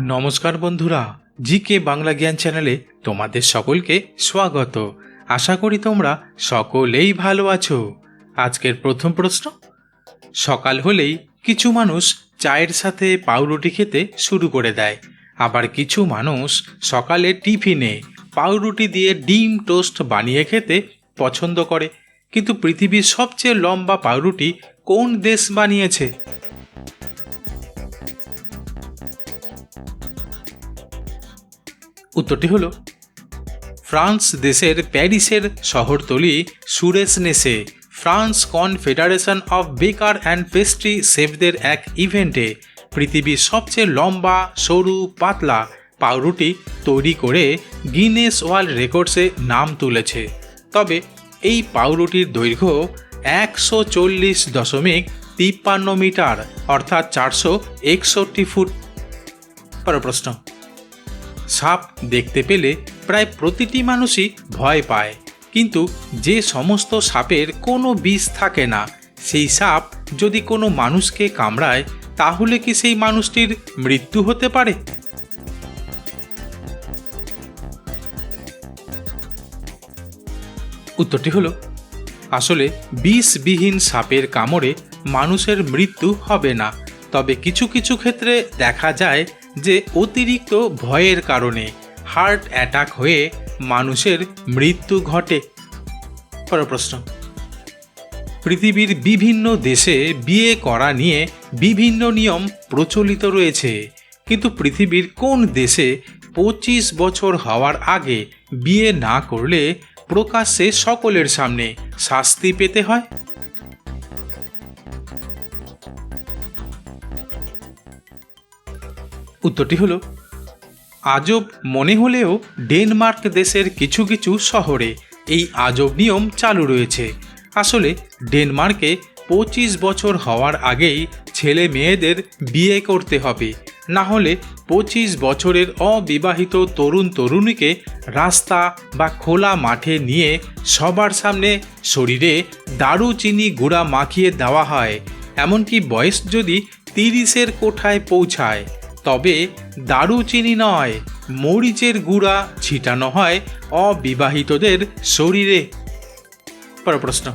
নমস্কার বন্ধুরা জি কে বাংলা জ্ঞান চ্যানেলে তোমাদের সকলকে স্বাগত। আশা করি তোমরা সকলেই ভালো আছো। আজকের প্রথম প্রশ্ন, সকাল হলেই কিছু মানুষ চায়ের সাথে পাউরুটি খেতে শুরু করে দেয়। আবার কিছু মানুষ সকালে টিফিনে পাউরুটি দিয়ে ডিম টোস্ট বানিয়ে খেতে পছন্দ করে। কিন্তু পৃথিবীর সবচেয়ে লম্বা পাউরুটি কোন দেশ বানিয়েছে? উত্তরটি হলো, ফ্রান্স দেশের প্যারিসের শহরতলি Suresnes France confederation of baker and pastry শেফদের এক ইভেন্টে পৃথিবীর সবচেয়ে লম্বা, সরু, পাতলা পাউরুটি তৈরি করে গিনেস ওয়ার্ল্ড রেকর্ডসে নাম তুলেছে। তবে এই পাউরুটির দৈর্ঘ্য একশো চল্লিশ দশমিক তিপ্পান্ন মিটার, অর্থাৎ চারশো একষট্টি ফুট। পরের প্রশ্ন সাপ দেখতে পেলে প্রায় প্রতিটি মানুষই ভয় পায়। কিন্তু যে সমস্ত সাপের কোনো বিষ থাকে না, সেই সাপ যদি কোনো মানুষকে কামড়ায়, তাহলে কি সেই মানুষটির মৃত্যু হতে পারে? উত্তরটি হলো, আসলে বিষবিহীন সাপের কামড়ে মানুষের মৃত্যু হবে না। তবে কিছু কিছু ক্ষেত্রে দেখা যায় যে অতিরিক্ত ভয়ের কারণে হার্ট অ্যাটাক হয়ে মানুষের মৃত্যু ঘটে। পরের প্রশ্ন। পৃথিবীর বিভিন্ন দেশে বিয়ে করা নিয়ে বিভিন্ন নিয়ম প্রচলিত রয়েছে, কিন্তু পৃথিবীর কোন দেশে পঁচিশ বছর হওয়ার আগে বিয়ে না করলে প্রকাশ্যে সকলের সামনে শাস্তি পেতে হয়? উত্তরটি হলো, আজব মনে হলেও ডেনমার্ক দেশের কিছু কিছু শহরে এই আজব নিয়ম চালু রয়েছে। আসলে ডেনমার্কে পঁচিশ বছর হওয়ার আগেই ছেলে মেয়েদের বিয়ে করতে হবে। না হলে পঁচিশ বছরের অবিবাহিত তরুণ তরুণীকে রাস্তা বা খোলা মাঠে নিয়ে সবার সামনে শরীরে দারুচিনি গুঁড়া মাখিয়ে দেওয়া হয়। এমনকি বয়স যদি তিরিশের কোঠায় পৌঁছায়। তবে দারুচিনি নয়, মরিচের গুঁড়া ছিটানো হয় অবিবাহিতদের শরীরে। প্রশ্ন।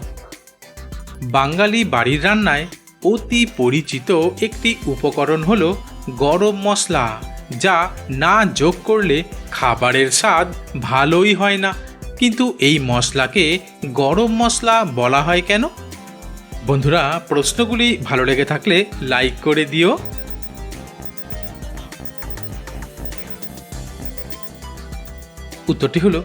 বাঙালি বাড়ির রান্নায় অতি পরিচিত একটি উপকরণ হলো গরম মশলা, যা না যোগ করলে খাবারের স্বাদ ভালোই হয় না। কিন্তু এই মশলাকে গরম মশলা বলা হয় কেন? বন্ধুরা, প্রশ্নগুলি ভালো লেগে থাকলে লাইক করে দিও। উত্তরটি হলো,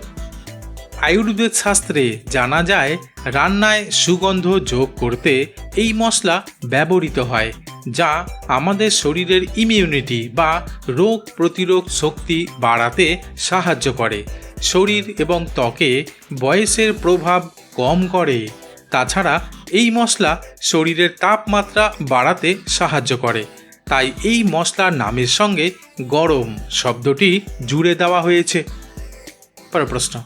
আয়ুর্বেদ শাস্ত্রে জানা যায়, রান্নায় সুগন্ধ যোগ করতে এই মশলা ব্যবহৃত হয়, যা আমাদের শরীরের ইমিউনিটি বা রোগ প্রতিরোধ শক্তি বাড়াতে সাহায্য করে। শরীর এবং ত্বকে বয়সের প্রভাব কম করে। তাছাড়া এই মশলা শরীরের তাপমাত্রা বাড়াতে সাহায্য করে। তাই এই মশলার নামের সঙ্গে গরম শব্দটি জুড়ে দেওয়া হয়েছে। পরের প্রশ্ন।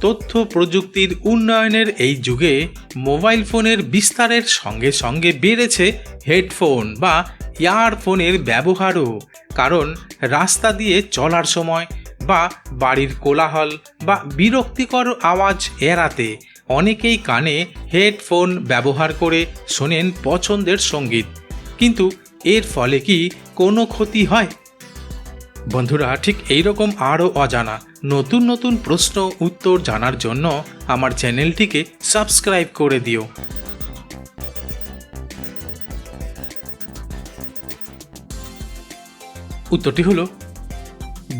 তথ্য প্রযুক্তির উন্নয়নের এই যুগে মোবাইল ফোনের বিস্তারের সঙ্গে সঙ্গে বেড়েছে হেডফোন বা ইয়ারফোনের ব্যবহারও। কারণ রাস্তা দিয়ে চলার সময় বা বাড়ির কোলাহল বা বিরক্তিকর আওয়াজ এড়াতে অনেকেই কানে হেডফোন ব্যবহার করে শোনেন পছন্দের সংগীত। কিন্তু এর ফলে কি কোনো ক্ষতি হয়? বন্ধুরা, ঠিক এইরকম আরও অজানা নতুন নতুন প্রশ্ন, উত্তর জানার জন্য আমার চ্যানেলটিকে সাবস্ক্রাইব করে দিও। উত্তরটি হলো,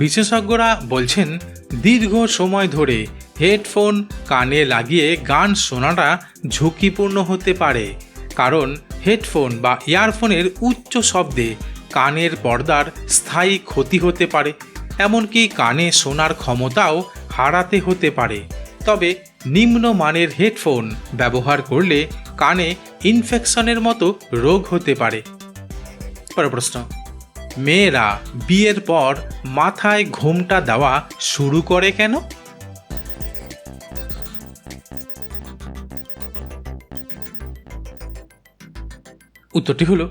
বিশেষজ্ঞরা বলছেন, দীর্ঘ সময় ধরে হেডফোন কানে লাগিয়ে গান শোনাটা ঝুঁকিপূর্ণ হতে পারে, কারণ হেডফোন বা ইয়ারফোনের উচ্চ শব্দে কানের পর্দার স্থায়ী ক্ষতি হতে পারে, এমনকি কানে শোনার ক্ষমতাও হারাতে হতে পারে। তবে নিম্নমানের হেডফোন ব্যবহার করলে কানে ইনফেকশনের মতো রোগ হতে পারে। পরের প্রশ্ন। মেয়েরা বিয়ের পর মাথায় ঘোমটা দেওয়া শুরু করে কেন? উত্তরটি হলো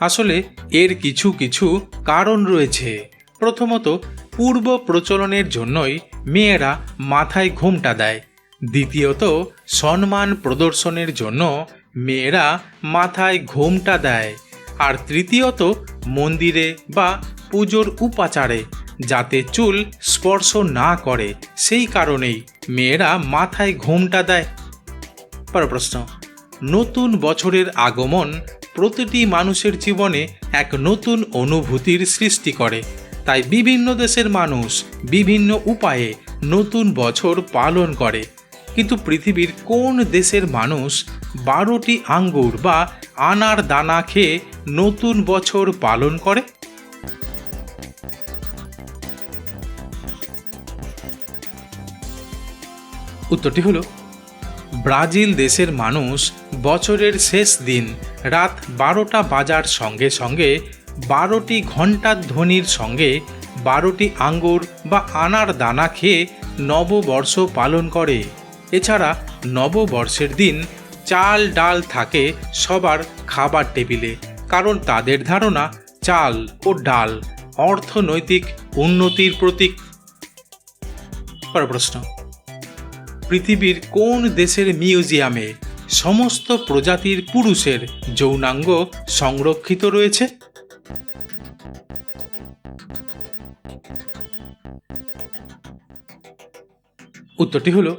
আসলে এর কিছু কিছু কারণ রয়েছে। প্রথমত, পূর্ব প্রচলনের জন্যই মেয়েরা মাথায় ঘোমটা দেয়। দ্বিতীয়ত, সম্মান প্রদর্শনের জন্য মেয়েরা মাথায় ঘোমটা দেয়। আর তৃতীয়ত, মন্দিরে বা পুজোর উপাচারে যাতে চুল স্পর্শ না করে, সেই কারণেই মেয়েরা মাথায় ঘোমটা দেয়। পর প্রশ্ন, নতুন বছরের আগমন প্রতিটি মানুষের জীবনে এক নতুন অনুভূতির সৃষ্টি করে। তাই বিভিন্ন দেশের মানুষ বিভিন্ন উপায়ে নতুন বছর পালন করে। কিন্তু পৃথিবীর কোন দেশের মানুষ বারোটি আঙ্গুর বা আনার দানা খেয়ে নতুন বছর পালন করে? উত্তরটি হলো ব্রাজিল দেশের মানুষ বছরের শেষ দিন রাত বারোটা বাজার সঙ্গে সঙ্গে বারোটি ঘণ্টার ধ্বনির সঙ্গে বারোটি আঙ্গুর বা আনার দানা খেয়ে নববর্ষ পালন করে। এছাড়া নববর্ষের দিন চাল ডাল থাকে সবার খাবার টেবিলে, কারণ তাদের ধারণা চাল ও ডাল অর্থনৈতিক উন্নতির প্রতীক। পর প্রশ্ন। পৃথিবীর কোন দেশের মিউজিয়ামে সমস্ত প্রজাতির পুরুষের যৌনাঙ্গ সংরক্ষিত রয়েছে? উত্তরটি হলো,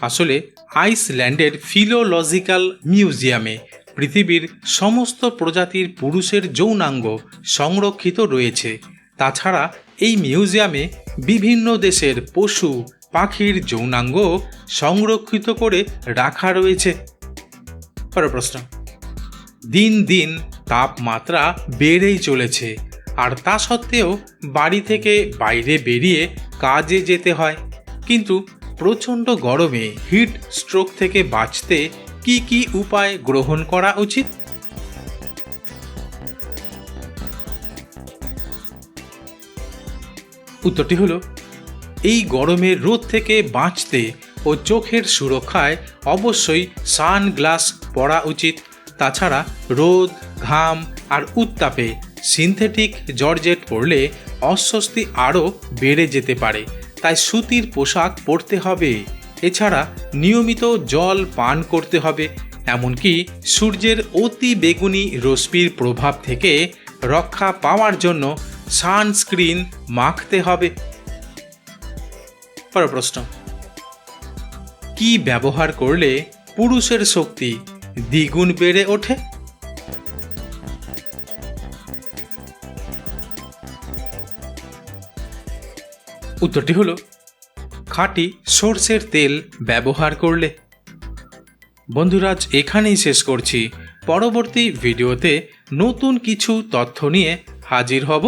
আসলে আইসল্যান্ডের ফিলোলজিক্যাল মিউজিয়ামে পৃথিবীর সমস্ত প্রজাতির পুরুষের যৌনাঙ্গ সংরক্ষিত রয়েছে। তাছাড়া এই মিউজিয়ামে বিভিন্ন দেশের পশু পাখির যৌনাঙ্গ সংরক্ষিত করে রাখা রয়েছে। পরের প্রশ্ন। দিন দিন তাপমাত্রা বেড়েই চলেছে, আর তা সত্ত্বেও বাড়ি থেকে বাইরে বেরিয়ে কাজে যেতে হয়। কিন্তু প্রচণ্ড গরমে হিট স্ট্রোক থেকে বাঁচতে কি কি উপায় গ্রহণ করা উচিত? উত্তরটি হলো এই গরমের রোদ থেকে বাঁচতে ও চোখের সুরক্ষায় অবশ্যই সানগ্লাস পরা উচিত। তাছাড়া রোদ, ঘাম আর উত্তাপে সিনথেটিক জর্জেট পরলে অস্বস্তি আরও বেড়ে যেতে পারে। তাই সুতির পোশাক পরতে হবে। এছাড়া নিয়মিত জল পান করতে হবে। এমনকি সূর্যের অতি বেগুনি রশ্মির প্রভাব থেকে রক্ষা পাওয়ার জন্য সানস্ক্রিন মাখতে হবে। পর প্রশ্ন। কি ব্যবহার করলে পুরুষের শক্তি দ্বিগুণ বেড়ে ওঠে? উত্তরটি হলো, খাঁটি সর্ষের তেল ব্যবহার করলে। বন্ধুরাজ এখানেই শেষ করছি। পরবর্তী ভিডিওতে নতুন কিছু তথ্য নিয়ে হাজির হব।